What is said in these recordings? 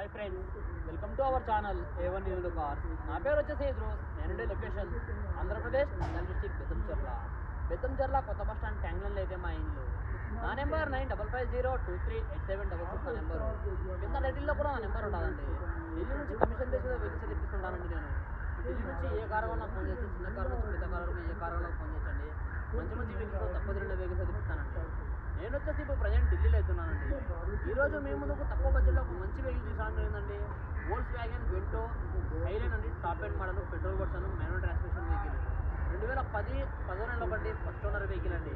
Hi friends welcome to our channel A one one car నా పేరు వచ్చేసి ఇద్రోస్ నేనుండే లొకేషన్ ఆంధ్రప్రదేశ్ నంద్యాల డిస్టిక్ బెత్తంచెర్ల బెత్తంచెర్ల కొత్త బస్ స్టాండ్ ట్యాంగ్లన్లో అయితే మా ఇండ్లు నా number nine double five zero two three eight seven double six నా నెంబర్. కింద టైటిల్లో కూడా నా నెంబర్ ఉండాలండి. ఢిల్లీ నుంచి కమిషన్ బేస్ మీద వెహికల్స్ తెప్పిస్తుంటానండి నేను. ఢిల్లీ నుంచి ఏ కారు వల్ల ఫోన్ చేసి చిన్న కారు నుంచి పెద్ద కారు ఏ కారు వల్ల ఫోన్ చేయండి మంచి మంచి వెహికల్స్ తక్కువ రెండు వెహికల్స్ తెప్పిస్తానండి నేను వచ్చేసి ఇప్పుడు ప్రజెంట్ ఢిల్లీలో అవుతున్నానండి ఈరోజు మీ ముందుకు తక్కువ బడ్జెట్లో ఒక మంచి వెహికల్ తీసుకురావడం ఏంటండి వోల్స్ వ్యాగన్ వెంటో హైలైన్ అండి top end model petrol version manual transmission vehicle రెండు వేల పది పదో నెలల బట్టి ఫస్ట్ ఓనర్ వెహికల్ అండి.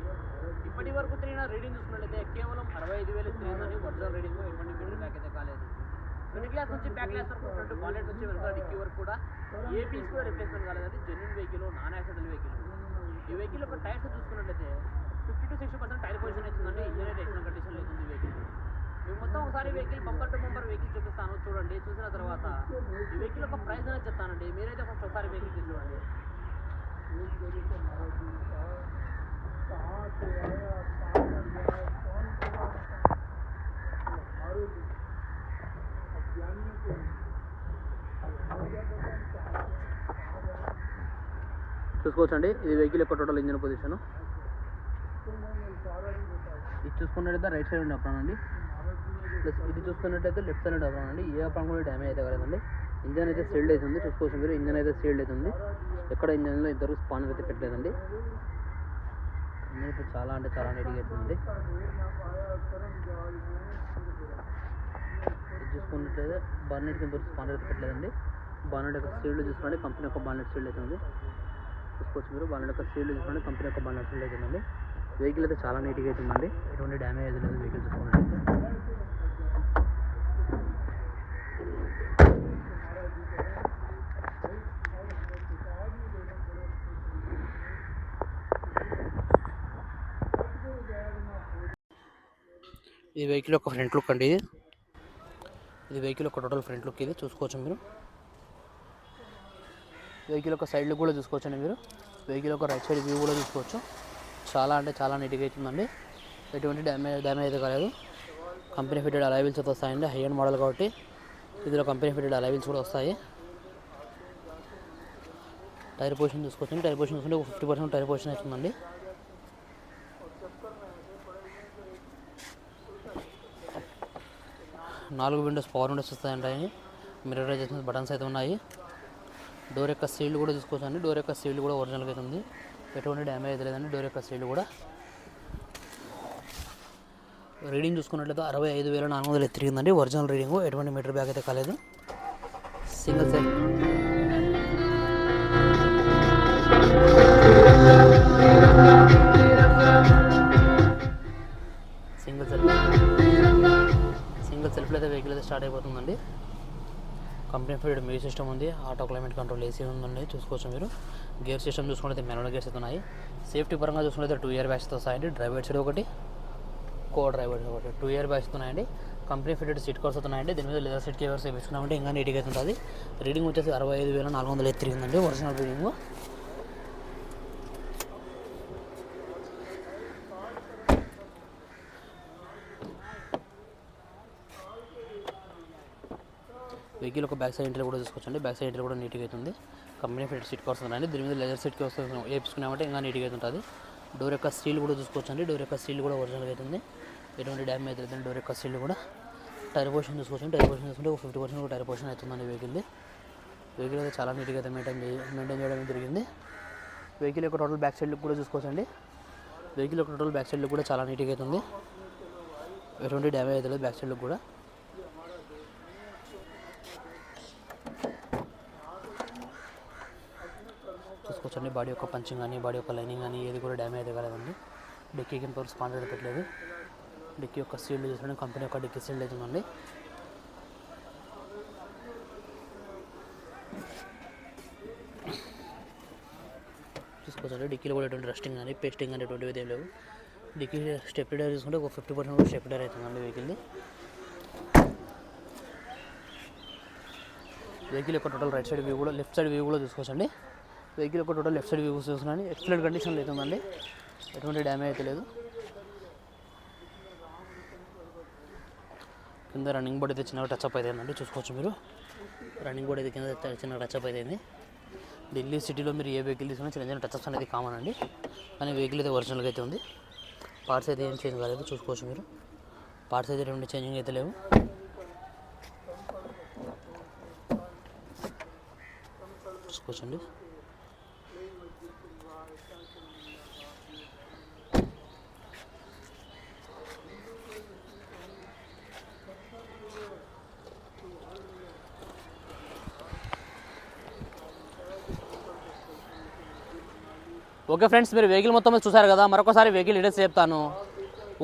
ఇప్పటి వరకు తిరిగిన రీడింగ్ చూసుకున్నట్లయితే కేవలం అరవై ఐదు వేలు తిరిగిందని ఒరిజినల్ రీడింగ్ ఎటువంటి మీటర్ బ్యాక్ అయితే కాలేదు. ఫ్రంట్ గ్లాస్ నుంచి బ్యాక్ గ్లాస్ వరకు ఫ్రంట్ బాలెట్ నుంచి వెనకాల డిక్కీ వరకు కూడా ఏ పీస్ కూడా రిప్లేస్మెంట్ కాలేదండి. Genuine vehicle non accidental vehicle ఈ వెహికల్ యొక్క టైర్స్ చూసుకున్నట్లయితే fifty to sixty percent tyre position అవుతుందండి ఇంజన్ అయితే కండిషన్ కండిషన్లో అవుతుంది వెహికల్ మేము మొత్తం ఒకసారి vehicle bumper to bumper vehicle చూపిస్తాను. చూడండి చూసిన తర్వాత ఈ వెహికల్ ఒక ప్రైస్ అనేది చెప్తానండి. మీరైతే ఫస్ట్ ఒకసారి వెహికల్ చూడండి. చూసుకోవచ్చండి. ఇది వెహికల్ యొక్క టోటల్ ఇంజన్ పొజిషను ఇది చూసుకున్నట్టయితే రైట్ సైడ్ ఉండే అప్రాన్ అండి. ప్లస్ ఇది చూసుకున్నట్టయితే లెఫ్ట్ సైడ్ ఉండే అప్రాన్ అండి. ఏ అప్రాన్ కూడా డ్యామేజ్ అయితే కలదండి. ఇంజన్ అయితే సీల్డ్ అవుతుంది చూసుకోవచ్చు మీరు. ఇంజన్ అయితే సీల్డ్ అవుతుంది ఎక్కడ ఇంజన్లో ఇద్దరు స్పాన్ అయితే పెట్టలేదండి. ఇంజన్ అయితే చాలా అంటే చాలా నీట్గా అవుతుందండి ఇది చూసుకున్నట్లయితే బార్నెట్ కింద స్పాన్ అయితే పెట్టలేదండి. బార్నెట్ యొక్క సీల్డ్ చూసుకోండి. కంపెనీ యొక్క బార్నెట్ సీల్డ్ అవుతుంది చూసుకోవచ్చు మీరు. బార్నెట్ యొక్క సీల్డ్ చూసుకోండి. కంపెనీ యొక్క బార్నెట్ సీల్డ్ అవుతుందండి వెహికల్ అయితే చాలా నీట్గా అవుతుందండి ఎటువంటి డ్యామేజ్ లేదు వెహికల్ చూసుకున్నట్లయితే. ఇది వెహికల్ యొక్క ఫ్రంట్ లుక్ అండి ఇది. ఇది వెహికల్ యొక్క టోటల్ ఫ్రంట్ లుక్ ఇది. చూసుకోవచ్చు మీరు. వెహికల్ యొక్క సైడ్ లుక్ కూడా చూసుకోవచ్చండి మీరు. వెహికల్ యొక్క రైట్ సైడ్ వ్యూ కూడా చూసుకోవచ్చు. చాలా అంటే చాలా నీట్గా అవుతుందండి ఎటువంటి డ్యామేజ్ డ్యామేజ్ అయితే కాలేదు. కంపెనీ ఫిటెడ్ అలైవిల్స్ అయితే వస్తాయండి. హై అండ్ మోడల్ కాబట్టి ఇందులో కంపెనీ ఫిటెడ్ అలైవిల్స్ కూడా వస్తాయి. టైర్ పొజిషన్ చూసుకొచ్చింది టైర్ పొజిషన్ చూసుకుంటే ఒక ఫిఫ్టీ పర్సెంట్ టైర్ పొజిషన్ అవుతుందండి. నాలుగు విండోస్ పవర్ విండోస్ వస్తాయంటాయి మిర్రర్ అడ్జస్ట్మెంట్ బటన్స్ అయితే ఉన్నాయి. డోర్ యొక్క సీల్డ్ కూడా చూసుకోవచ్చు అండి డోర్ యొక్క సీల్డ్ కూడా ఒరిజినల్గా అయితే ఉంది. ఎటువంటి డ్యామేజ్ అయితే లేదండి. డోర్ యొక్క సీల్డ్ కూడా. రీడింగ్ చూసుకున్నట్లయితే అరవై ఐదు వేల నాలుగు వందలు తిరిగిందండి ఒరిజినల్ రీడింగ్ ఎటువంటి మీటర్ బ్యాగ్ అయితే కాలేదు. సింగిల్ సెల్ కంపెనీ ఫీడ్ మీ సిస్టమ్ ఉంది ఆటో క్లైమేట్ కంట్రోల్ ఏసీ ఉందండి చూసుకోవచ్చు మీరు. గేర్ సిస్టమ్ చూసుకుంటే మెనల్ గేర్స్ అయితే ఉన్నాయి సేఫ్టీ పరంగా చూసుకుంటే టూ ఇయర్ బ్యాగ్స్తో వస్తాయండి డ్రైవర్ సైడ్ ఒకటి కో డ్రైవర్ ఒకటి. టూ ఇయర్ బ్యాగ్స్ ఉన్నాయండి కంపెనీ ఫిటెడ్ సీట్ కవర్స్ ఉన్నాయండి దీని మీద లెదర్ సీట్ కవర్స్ వేసుకున్నామంటే ఇంకా నీట్గా అయితే ఉంటుంది. రీడింగ్ వచ్చేసి అరవై ఐదు వేల నాలుగు వందల ఎత్తిరిగిందండి ఒరిజినల్ రీడింగ్. వెహికల్ ఒక బ్యాక్ సైడ్ ఎంట్రీ కూడా చూసుకోవచ్చండి. బ్యాక్ సైడ్ ఎంట్రీ కూడా నీట్గా అవుతుంది. కంపెనీ ఫిట్ సీట్ కవర్స్ దీని మీద లెదర్ సీట్ వస్తుంది వేపించుకున్నామంటే ఇంకా నీట్గా అవుతుంటుంది. డోర్ యొక్క స్టీల్ కూడా చూసుకోవచ్చండి. డోర్ యొక్క స్టీల్ కూడా ఒరిజినల్గా అవుతుంది. ఎటువంటి డ్యామేజ్ అవుతుంది డోర్ యొక్క స్టీల్ కూడా టైర్ పోర్షన్ చూసుకోవచ్చు టైర్ పోర్షన్ చూసుకుంటే ఒక ఫిఫ్టీ పర్సెంట్ టైర్ పోర్షన్ అవుతుందండి వెహికల్ది. వెహికల్ అయితే చాలా నీట్గా అయితే మెయింటైన్ చేయ మెయింటైన్ చేయడం జరిగింది. వెహికల్ యొక్క టోటల్ బ్యాక్ సైడ్ లుక్ కూడా చూసుకోవచ్చండి. వెహికల్ యొక్క టోటల్ బ్యాక్ సైడ్ లుక్ కూడా చాలా నీట్గా అవుతుంది. ఎటువంటి డ్యామేజ్ అవుతుంది బ్యాక్ సైడ్ లుక్ కూడా చూసుకోవచ్చండి బాడీ యొక్క పంచింగ్ కానీ బాడీ యొక్క లైనింగ్ కానీ ఏది కూడా డ్యామేజ్ కాలేదండి. డిక్కీ కింద స్పాండర్ అయితే పెట్టలేదు. డిక్కీ యొక్క సీల్డ్ చూసుకోండి. కంపెనీ యొక్క డిక్కీ సీల్డ్ అవుతుందండి చూసుకోవచ్చండి. డిక్కీలో కూడా ఎటువంటి రెస్టింగ్ కానీ పేస్టింగ్ కానీ ఎటువంటివి ఏం లేవు. డిక్కీ స్టెప్ డైర్ చూసుకుంటే ఒక ఫిఫ్టీ పర్సెంట్ కూడా స్టెప్ డైర్ అవుతుందండి వెహికల్ది. వెహికల్ యొక్క టోటల్ రైట్ సైడ్ వ్యూ కూడా లెఫ్ట్ సైడ్ వ్యూ కూడా చూసుకోవచ్చండి. వెహికల్ ఒక టోటల్ లెఫ్ట్ సైడ్ వ్యూ చూస్తున్నాను. ఎక్సలెంట్ కండిషన్లో అవుతుందండి ఎటువంటి డ్యామేజ్ అయితే లేదు. కింద రన్నింగ్ బోర్డ్ అయితే చిన్నగా టచ్అప్ అవుతుందండి చూసుకోవచ్చు మీరు. రన్నింగ్ బోర్డ్ అయితే కింద ట- చిన్నగా టచ్అప్ అవుతుంది ఢిల్లీ సిటీలో మీరు ఏ వెహికల్ తీసుకున్నా చిన్న చిన్న టచ్అప్స్ అనేది కామన్ అండి. కానీ వెహికల్ అయితే ఒరిజినల్గా అయితే ఉంది. పార్ట్స్ అయితే ఏం చేంజ్ కాలేదు. చూసుకోవచ్చు మీరు. పార్ట్స్ అయితే రెండు చేంజింగ్ అయితే లేవు. చూసుకోవచ్చండి. ఓకే ఫ్రెండ్స్ మీరు వెహికల్ మొత్తం చూసారు కదా మరొకసారి వెహికల్ డీటెయిల్స్ చెప్తాను.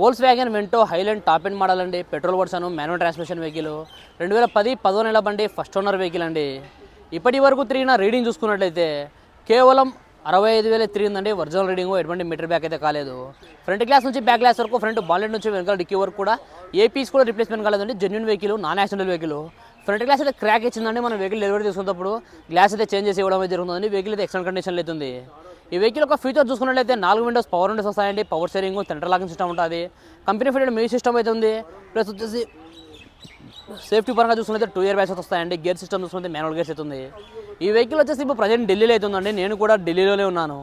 Volkswagen Vento Highline top end model అండి petrol version manual transmission vehicle రెండు వేల పది పదో నెల బండి ఫస్ట్ ఓనర్ వెహికల్ అండి. ఇప్పటి వరకు తిరిగిన రీడింగ్ చూసుకున్నట్లయితే కేవలం అరవై ఐదు వేలు తిరిగిందండి ఒరిజినల్ రీడింగ్ ఎటువంటి మీటర్ బ్యాక్ అయితే కాలేదు. ఫ్రంట్ గ్లాస్ నుంచి బ్యాక్ గ్లాస్ వరకు ఫ్రంట్ బాలెట్ నుంచి వెనకాల డిక్కీ వరకు కూడా ఏ పీస్ కూడా రిప్లేస్మెంట్ కాలేదండి genuine vehicle non accidental vehicle front glass అయితే క్రాక్ ఇచ్చిందండి మనం వెహికల్ డెలివరీ తీసుకున్నప్పుడు గ్లాస్ అయితే చేంజ్ చేసి ఇవ్వడం జరుగుతుందండి వెహికల్ అయితే ఎక్సలెంట్ కండిషన్లో అవుతుంది ఈ వెహికల్ ఒక ఫీచర్ చూసుకున్నట్లయితే నాలుగు విండోస్ పవర్ విండోస్ వస్తాయండి. Power steering centre locking system ఉంటుంది. కంపెనీ ఫిటెడ్ మ్యూజిక్ సిస్టమ్ అయితే ఉంది. ప్లస్ వచ్చేసి సేఫ్టీ పరంగా చూసుకుంటే టూ ఇయర్ బ్యాగ్స్ వస్తాయండి. గేర్ సిస్టమ్ చూసుకుంటే మాన్యువల్ గేర్స్ అవుతుంది ఈ వెహికల్ వచ్చేసి ఇప్పుడు ప్రజెంట్ ఢిల్లీలో అవుతుందండి నేను కూడా ఢిల్లీలోనే ఉన్నాను.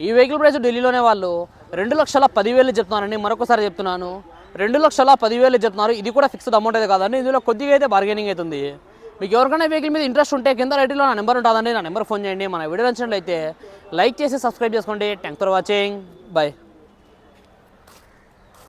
ఈ వెహికల్ ప్రైస్ ఢిల్లీలోనే వాళ్ళు రెండు లక్షల పదివేలు చెప్తున్నానండి మరొకసారి చెప్తున్నాను. రెండు లక్షల పదివేలు చెప్తున్నారు. ఇది కూడా ఫిక్స్డ్ అమౌంట్ అయితే కాదండి. ఇందులో కొద్దిగా అయితే బార్గెనింగ్ అవుతుంది మీకు ఎవరికైనా వెహికల్ మీద ఇంట్రెస్ట్ ఉంటే కింద రైట్లో నా నెంబర్ ఉంటుందండి. నా నెంబర్ ఫోన్ చేయండి. మన వీడియో నచ్చినట్లయితే లైక్ చేసి సబ్స్క్రైబ్ చేసుకోండి. Thanks for watching bye